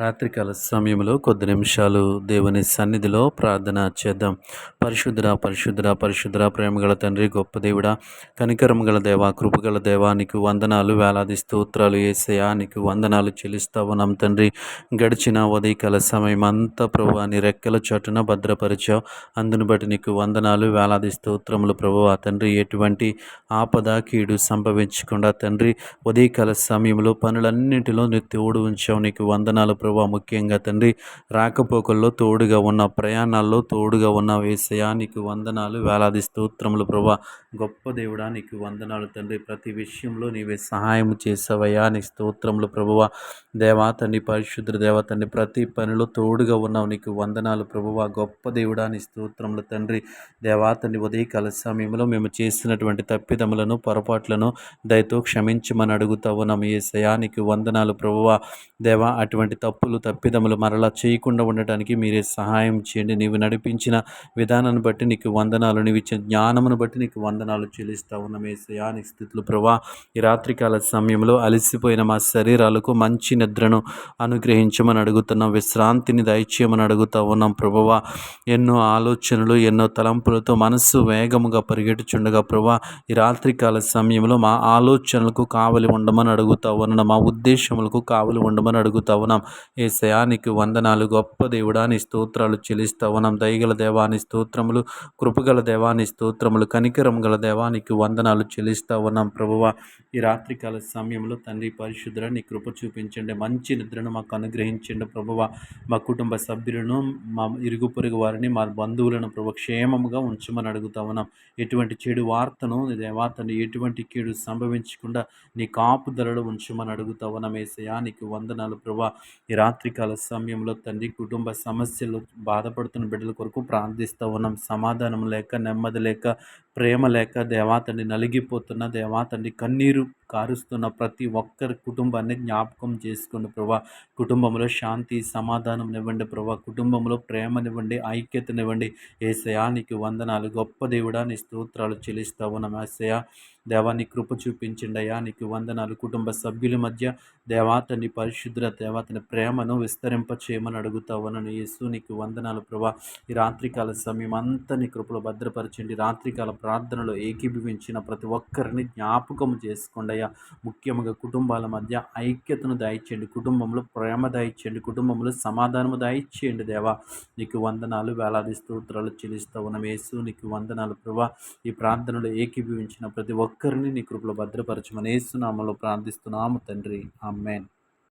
రాత్రికాల సమయంలో కొద్ది నిమిషాలు దేవుని సన్నిధిలో ప్రార్థన చేద్దాం. పరిశుద్ధుడ పరిశుద్ధుడ పరిశుద్ధుడ ప్రేమగల తండ్రి గొప్ప దేవుడా కనికరం గల దేవా కృపగల దేవ నీకు వందనాలు వేలాది స్తోత్రాలు ఏసయా నీకు వందనాలు చెల్లిస్తావు ఉన్నాం తండ్రి. గడిచిన ఉదయకాల సమయం అంతా ప్రభు నీ రెక్కల చోటున భద్రపరిచావు. అందును బట్టి నీకు వందనాలు వేలాది స్తోత్రములు ప్రభు ఆ తండ్రి. ఎటువంటి ఆపద కీడు సంభవించకుండా తండ్రి ఉదయకాల సమయంలో పనులన్నింటిలో నీ తోడు ఉంచావు. నీకు వందనాలు ప్రభు ముఖ్యంగా తండ్రి రాకపోకల్లో తోడుగా ఉన్న ప్రయాణాల్లో తోడుగా ఉన్న వేసయానికి వందనాలు వేలాది స్తోత్రములు ప్రభా. గొప్ప దేవుడా నీకు వందనాలు తండ్రి. ప్రతి విషయంలో నీవే సహాయం చేసావయ్యా నీ స్తోత్రములు ప్రభువ దేవా తండ్రి పరిశుద్ధ దేవ తండ్రి ప్రతి పనిలో తోడుగా ఉన్నావు నీకు వందనాలు ప్రభువ గొప్ప దేవుడా నీ స్తోత్రములు తండ్రి. దేవా తండ్రి ఉదయకాల సమయంలో మేము చేసినటువంటి తప్పిదములను పొరపాట్లను దయతో క్షమించమని అడుగుతావు నమ్మ ఏ సయానికి వందనాలు ప్రభువ దేవా అటువంటి తప్పులు తప్పిదములు మరలా చేయకుండా ఉండటానికి మీరే సహాయం చేయండి. నీవు నడిపించిన విధానాన్ని బట్టి నీకు వందనాలు నీవు ఇచ్చిన జ్ఞానమును బట్టి నీకు వందనాలు చెల్లిస్తా ఉన్నాం. ఏసయానికి స్థితులు ప్రభా ఈ రాత్రికాల సమయంలో అలసిపోయిన మా శరీరాలకు మంచి నిద్రను అనుగ్రహించమని అడుగుతున్నాం. విశ్రాంతిని దయచేయమని అడుగుతా ఉన్నాం ప్రభువా. ఎన్నో ఆలోచనలు ఎన్నో తలంపులతో మనస్సు వేగముగా పరిగెట్టుచుండగా ప్రభా ఈ రాత్రికాల సమయంలో మా ఆలోచనలకు కావలి ఉండమని అడుగుతా ఉన్నాం. మా ఉద్దేశములకు కావలి ఉండమని అడుగుతా ఉన్నాం. ఏ శయానికి వందనాలు. గొప్ప దేవుడాని స్తోత్రాలు చెల్లిస్తా ఉన్నాం. దయగల దేవాని స్తోత్రములు కృపగల దేవాని స్తోత్రములు కనికరం గల దేవానికి వందనాలు చెల్లిస్తా ఉన్నాం. ప్రభువ ఈ రాత్రికాల సమయంలో తండ్రి పరిశుద్ధుల నీ కృప చూపించండి. మంచి నిద్రను మాకు అనుగ్రహించండి ప్రభువ. మా కుటుంబ సభ్యులను మా ఇరుగు పొరుగు వారిని మా బంధువులను ప్రభు క్షేమముగా ఉంచమని అడుగుతా ఉన్నాం. ఎటువంటి చెడు వార్తను దేవా తండ్రి ఎటువంటి కీడు సంభవించకుండా నీ కాపుదలలో ఉంచమని అడుగుతా ఉన్నాం. ఏసయా నీకు వందనాలు ప్రభా ఈ రాత్రికాల సమయంలో తండ్రి కుటుంబ సమస్యలు బాధపడుతున్న బిడ్డల కొరకు ప్రార్థిస్తూ ఉన్నాం. సమాధానం లేక నెమ్మది లేక ప్రేమ లేక దేవాతండి నలిగిపోతున్న దేవాతండి కన్నీరు కారుస్తున్న ప్రతి ఒక్కరి కుటుంబాన్ని జ్ఞాపకం చేసుకోండి ప్రభా కుటుంబంలో శాంతి సమాధానం ఇవ్వండి ప్రభా కుటుంబంలో ప్రేమనివ్వండి ఐక్యతనివ్వండి ఏసయానికి వందనాలు. గొప్ప దేవుడా నీ స్తోత్రాలు చెల్లిస్తావు ఉన్నాం దేవాన్ని కృప చూపించండి అయ్యా. నీకు వందనాలు. కుటుంబ సభ్యుల మధ్య దేవాతని పరిశుద్ధ దేవాతని ప్రేమను విస్తరింప చేయమని అడుగుతా యేసు నీకు వందనాలు ప్రభా. ఈ రాత్రికాల సమయం అంతా నీ కృపలో భద్రపరచండి. రాత్రికాల ప్రార్థనలో ఏకీభవించిన ప్రతి ఒక్కరిని జ్ఞాపకం చేసుకోండి అయ్యా ముఖ్యంగా కుటుంబాల మధ్య ఐక్యతను దయచేయండి కుటుంబంలో ప్రేమ దయచేయండి కుటుంబంలో సమాధానము దాయిచ్చేయండి దేవా. నీకు వందనాలు వేలాది స్తోత్రాలు చెల్లిస్తా ఉన్న యేసు. నీకు వందనాలు ప్రభా. ఈ ప్రార్థనలో ఏకీభవించిన ప్రతి ఒక్కరిని నీ కృపలో భద్రపరచమని యేసునామలో ప్రార్థిస్తున్నాము తండ్రి. ఆమెన్.